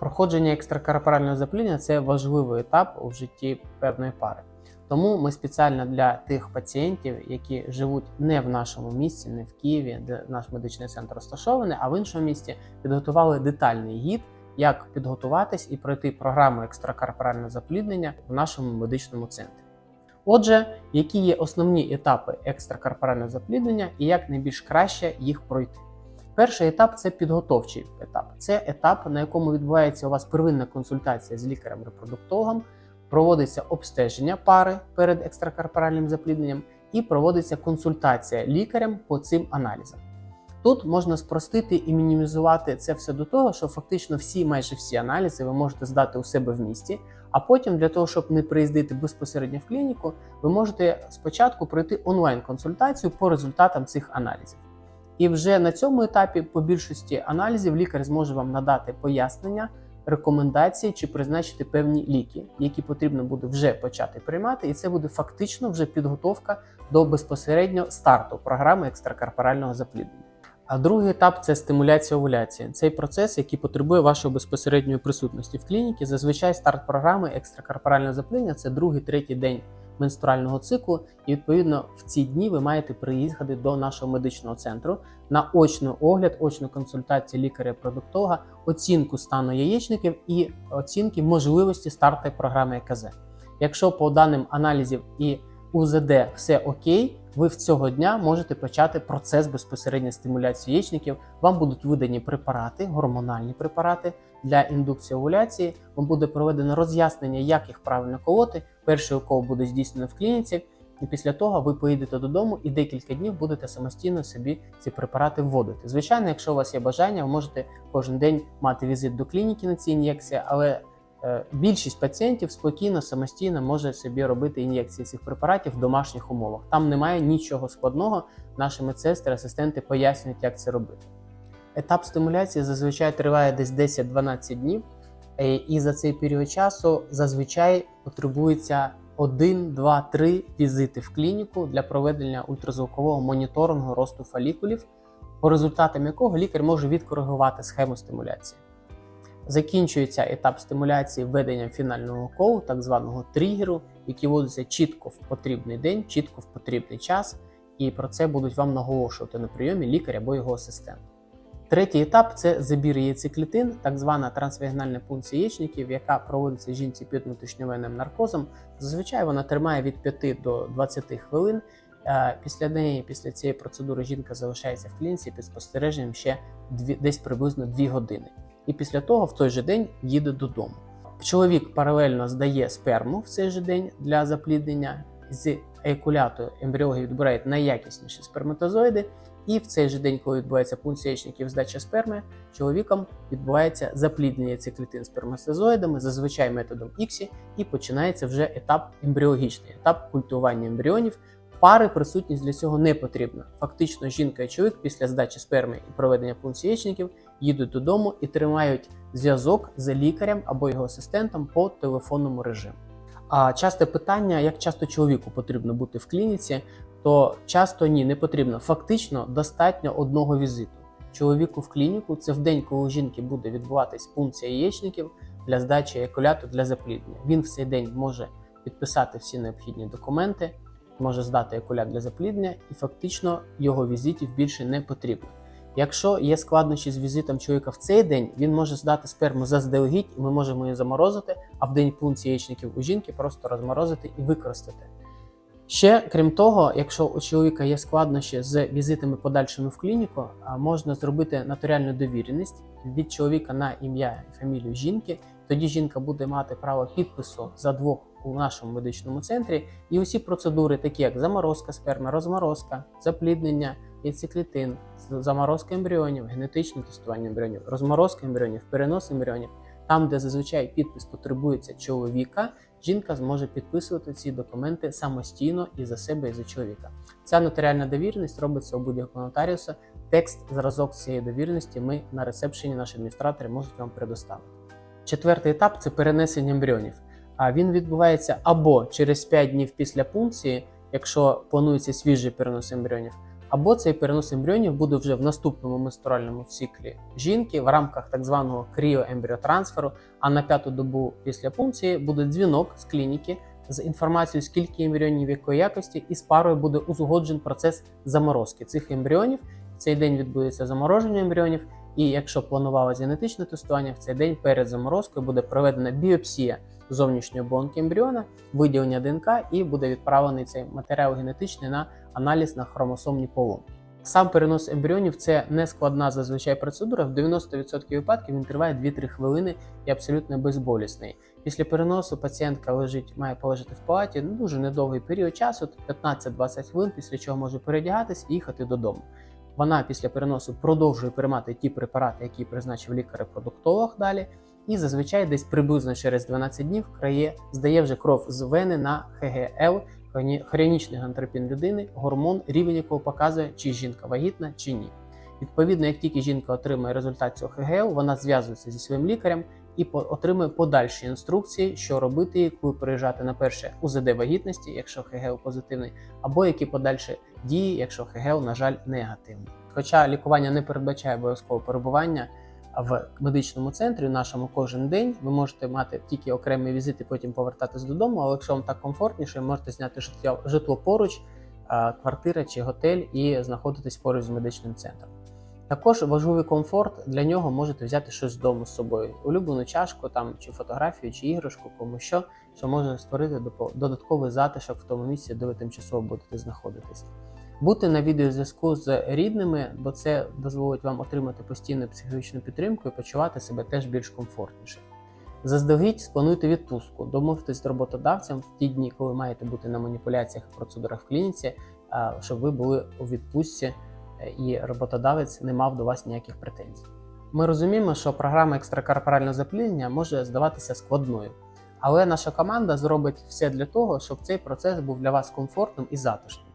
Проходження екстракорпорального запліднення це важливий етап у житті певної пари. Тому ми спеціально для тих пацієнтів, які живуть не в нашому місті, не в Києві, де наш медичний центр розташований, а в іншому місті підготували детальний гід, як підготуватись і пройти програму екстракорпорального запліднення в нашому медичному центрі. Отже, які є основні етапи екстракорпорального запліднення і як найбільш краще їх пройти? Перший етап це підготовчий етап. Це етап, на якому відбувається у вас первинна консультація з лікарем-репродуктологом, проводиться обстеження пари перед екстракорпоральним заплідненням і проводиться консультація лікарем по цим аналізам. Тут можна спростити і мінімізувати це все до того, що фактично всі, майже всі аналізи ви можете здати у себе в місті, а потім для того, щоб не приїздити безпосередньо в клініку, ви можете спочатку пройти онлайн-консультацію по результатам цих аналізів. І вже на цьому етапі, по більшості аналізів, лікар зможе вам надати пояснення, рекомендації чи призначити певні ліки, які потрібно буде вже почати приймати, і це буде фактично вже підготовка до безпосередньо старту програми екстракорпорального запліднення. А другий етап це стимуляція овуляції. Цей процес, який потребує вашої безпосередньої присутності в клініці. Зазвичай старт програми екстракорпорального запліднення це другий, третій день менструального циклу, і відповідно в ці дні ви маєте приїхати до нашого медичного центру на очний огляд, очну консультацію лікаря-продуктолога, оцінку стану яєчників і оцінки можливості старту програми ЕКЗ. Якщо по даним аналізів і УЗД все окей, ви в цього дня можете почати процес безпосередньо стимуляції яєчників. Вам будуть видані препарати, гормональні препарати для індукції овуляції. Вам буде проведено роз'яснення, як їх правильно колоти. Перший укол буде здійснено в клініці, і після того ви поїдете додому і декілька днів будете самостійно собі ці препарати вводити. Звичайно, якщо у вас є бажання, ви можете кожен день мати візит до клініки на ці ін'єкції, але більшість пацієнтів спокійно самостійно може собі робити ін'єкції цих препаратів в домашніх умовах. Там немає нічого складного. Наші медсестри, асистенти пояснюють, як це робити. Етап стимуляції зазвичай триває десь 10-12 днів, е, і за цей період часу зазвичай потребується 1, 2, 3 візити в клініку для проведення ультразвукового моніторингу росту фолікулів, по результатам якого лікар може відкоригувати схему стимуляції. Закінчується етап стимуляції введенням фінального колу, так званого тригеру, який вводиться чітко в потрібний день, чітко в потрібний час, і про це будуть вам наголошувати на прийомі лікар або його асистент. Третій етап це забір яйцеклітин, так звана трансвагінальна пункція яєчників, яка проводиться жінці під внутрішньовенним наркозом. Зазвичай вона тримає від 5 до 20 хвилин. Е, Після неї, після цієї процедури, жінка залишається в клініці під спостереженням ще десь приблизно 2 години. І після того в той же день їде додому. Чоловік паралельно здає сперму в цей же день для запліднення. З еякуляту ембріологи відбирають найякісніші сперматозоїди, і в цей же день, коли відбувається пункт здача сперми, чоловіком відбувається запліднення цих клітин сперматозоїдами, зазвичай методом іксі, і починається вже етап ембріологічний, етап культування ембріонів. Пари присутність для цього не потрібна. Фактично, жінка і чоловік після здачі сперми і проведення пункції яєчників їдуть додому і тримають зв'язок з лікарем або його асистентом по телефонному режиму. А часте питання, як часто чоловіку потрібно бути в клініці, то часто ні, не потрібно. Фактично достатньо одного візиту. Чоловіку в клініку це в день, коли у жінки буде відбуватись пункція яєчників для здачі екуляту для запліднення. Він в цей день може підписати всі необхідні документи, може здати екулят для запліднення, і фактично його візитів більше не потрібно. Якщо є складнощі з візитом чоловіка в цей день, він може здати сперму заздалегідь, і ми можемо її заморозити, а в день пункції яєчників у жінки просто розморозити і використати. Ще крім того, якщо у чоловіка є складнощі з візитами подальшими в клініку, можна зробити нотаріальну довіреність від чоловіка на ім'я і фамілію жінки. Тоді жінка буде мати право підпису за двох у нашому медичному центрі, і усі процедури, такі як заморозка сперми, розморозка, запліднення яйцеклітин, заморозка ембріонів, генетичне тестування ембріонів, розморозка ембріонів, перенос ембріонів. Там, де зазвичай підпис потребується чоловіка, жінка зможе підписувати ці документи самостійно і за себе, і за чоловіка. Ця нотаріальна довіреність робиться у будь-якого нотаріуса. Текст, зразок цієї довіреності ми на ресепшені, наші адміністратори можуть вам предоставити. Четвертий етап це перенесення ембріонів. А він відбувається або через 5 днів після пункції, якщо планується свіжий перенос ембріонів, Або цей перенос ембріонів буде вже в наступному менструальному циклі жінки в рамках так званого кріоембріотрансферу, а на п'яту добу після пункції буде дзвінок з клініки з інформацією, скільки ембріонів якої якості, і з парою буде узгоджен процес заморозки цих ембріонів. В цей день відбудеться замороження ембріонів, і якщо планувалося генетичне тестування, в цей день перед заморозкою буде проведена біопсія зовнішньої оболонки ембріона, виділення ДНК і буде відправлений цей матеріал генетичний на аналіз на хромосомні поломки. Сам перенос ембріонів це не складна зазвичай процедура. В 90% випадків він триває 2-3 хвилини і абсолютно безболісний. Після переносу пацієнтка лежить, має полежати в палаті ну, дуже недовгий період часу, 15-20 хвилин, після чого може передягатись і їхати додому. Вона після переносу продовжує приймати ті препарати, які призначив лікар-репродуктолог далі, і зазвичай десь приблизно через 12 днів крає здає вже кров з вени на ХГЛ, хроні- хронічний гантропін людини, гормон, рівень якого показує, чи жінка вагітна чи ні. Відповідно, як тільки жінка отримує результат цього ХГЛ, вона зв'язується зі своїм лікарем і отримує подальші інструкції, що робити, коли приїжджати на перше УЗД вагітності, якщо ХГЛ позитивний, або які подальші дії, якщо ХГЛ, на жаль, негативний. Хоча лікування не передбачає обов'язково перебування в медичному центрі нашому кожен день, ви можете мати тільки окремі візити, потім повертатись додому. Але якщо вам так комфортніше, можете зняти житло, житло поруч, квартира чи готель і знаходитись поруч з медичним центром. Також важливий комфорт для нього можете взяти щось з дому з собою, улюблену чашку там чи фотографію, чи іграшку, кому що, що може створити додатковий затишок в тому місці, де ви тимчасово будете знаходитись. Бути на відеозв'язку з рідними, бо це дозволить вам отримати постійну психологічну підтримку і почувати себе теж більш комфортніше. Заздалегідь сплануйте відпустку, домовтесь з роботодавцем в ті дні, коли маєте бути на маніпуляціях процедурах в клініці, щоб ви були у відпустці е, і роботодавець не мав до вас ніяких претензій. Ми розуміємо, що програма екстракорпорального запліднення може здаватися складною, але наша команда зробить все для того, щоб цей процес був для вас комфортним і затишним.